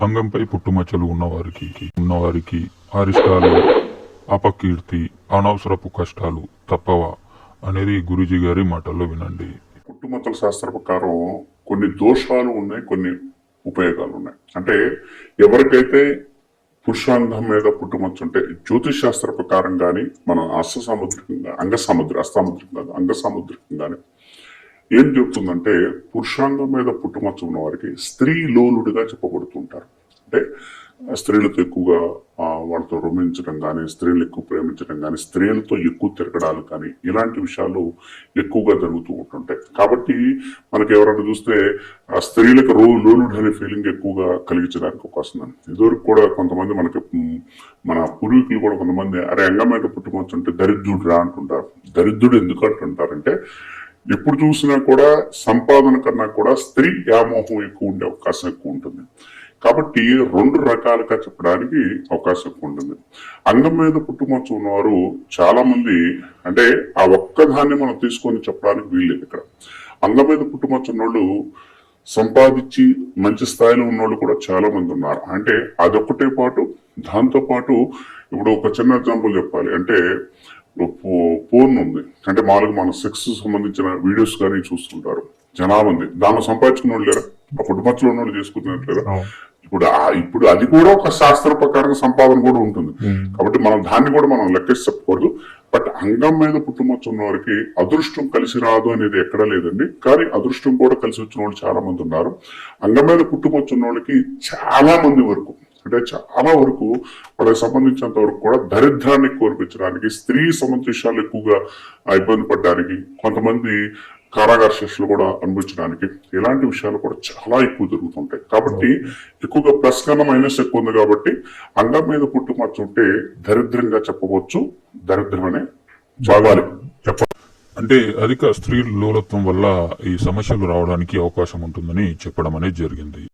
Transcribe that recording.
అంగంపై పుట్టుమచ్చలు ఉన్నవారికి ఉన్నవారికి అరిష్టాలు అపకీర్తి అనవసరపు కష్టాలు తప్పవా అనేది గురూజీ గారి మాటల్లో వినండి. పుట్టుమచ్చల శాస్త్ర ప్రకారం కొన్ని దోషాలు ఉన్నాయి కొన్ని ఉపయోగాలు ఉన్నాయి. అంటే ఎవరికైతే పురుషాంగం మీద పుట్టుమచ్చ ఉంటే జ్యోతిష్ శాస్త్ర ప్రకారం కానీ మనం అస్త సాముద్రికంగా అంగ సాముద్రి అస్తాముద్రికం కాదు అంగ సాముద్రికం కానీ ఏం చెప్తుందంటే పురుషాంగం మీద పుట్టుమచ్చ ఉన్న వారికి స్త్రీ లోలుడిగా చెప్పబడుతుంటారు. అంటే స్త్రీలతో ఎక్కువగా వాళ్ళతో రొమించడం కానీ స్త్రీలు ఎక్కువ ప్రేమించడం కానీ స్త్రీలతో ఎక్కువ తిరగడాలు కానీ ఇలాంటి విషయాలు ఎక్కువగా జరుగుతూ ఉంటుంటాయి. కాబట్టి మనకి ఎవరైనా చూస్తే ఆ స్త్రీలకు రో లోలుడు అనే ఫీలింగ్ ఎక్కువగా కలిగించడానికి అవకాశం ఉంది. ఇదివరకు కూడా కొంతమంది మనకి మన పూర్వీకులు కూడా కొంతమంది అరే అంగమైన పుట్టుమచ్చు అంటే దరిద్రుడు రా అంటుంటారు. దరిద్రుడు ఎందుకు అంటుంటారంటే ఎప్పుడు చూసినా కూడా సంపాదన కన్నా కూడా స్త్రీ వ్యామోహం ఎక్కువ ఉండే అవకాశం ఎక్కువ ఉంటుంది. కాబట్టి రెండు రకాలుగా చెప్పడానికి అవకాశం ఎక్కువ ఉంటుంది. అంగం మీద పుట్టుమచ్చ ఉన్నవారు చాలా మంది అంటే ఆ ఒక్కదాన్ని మనం తీసుకొని చెప్పడానికి వీల్లేదు ఇక్కడ. అంగం మీద పుట్టుమచ్చ ఉన్నోళ్ళు సంపాదించి మంచి స్థాయిలో ఉన్నోళ్ళు కూడా చాలా మంది ఉన్నారు. అంటే అదొక్కటే పాటు దాంతో పాటు ఇప్పుడు ఒక చిన్న ఎగ్జాంపుల్ చెప్పాలి. అంటే ఫోన్ ఉంది అంటే మామూలుగా మన సెక్స్ సంబంధించిన వీడియోస్ కానీ చూస్తుంటారు. జనాభా మంది దానిలో సంపాదించుకున్న వాళ్ళు లేరా? ఆ పుట్టుమచ్చలో ఉన్న వాళ్ళు చేసుకున్నట్లేరా ఇప్పుడు ఆ- ఇప్పుడు అది కూడా ఒక శాస్త్ర ప్రకారం సంపాదన కూడా ఉంటుంది. కాబట్టి మనం దాన్ని కూడా మనం లెక్కేసి చెప్పకూడదు బట్ అంగం మీద పుట్టుమచ్చ ఉన్న వారికి అదృష్టం కలిసి రాదు అనేది ఎక్కడా లేదండి. కానీ అదృష్టం కూడా కలిసి వచ్చిన వాళ్ళు చాలా మంది ఉన్నారు. అంగం మీద పుట్టుమచ్చ ఉన్న వాళ్ళకి చాలా మంది వరకు అంటే చాలా వరకు వాళ్ళకి సంబంధించినంత వరకు కూడా దరిద్రాన్ని కోల్పించడానికి స్త్రీ విషయాలు ఎక్కువగా ఇబ్బంది పడడానికి కొంతమంది కారాగార శిక్షలు కూడా అనుభవించడానికి ఇలాంటి విషయాలు కూడా చాలా ఎక్కువ జరుగుతుంటాయి. కాబట్టి ఎక్కువగా ప్లస్ కన్నా మైనస్ ఎక్కువ ఉంది కాబట్టి అంగం మీద పుట్టుమచ్చ ఉంటే దరిద్రంగా చెప్పవచ్చు. దరిద్రమనే భాగాలి చెప్ప అంటే అధిక స్త్రీ లోలత్వం వల్ల ఈ సమస్యలు రావడానికి అవకాశం ఉంటుందని చెప్పడం అనేది జరిగింది.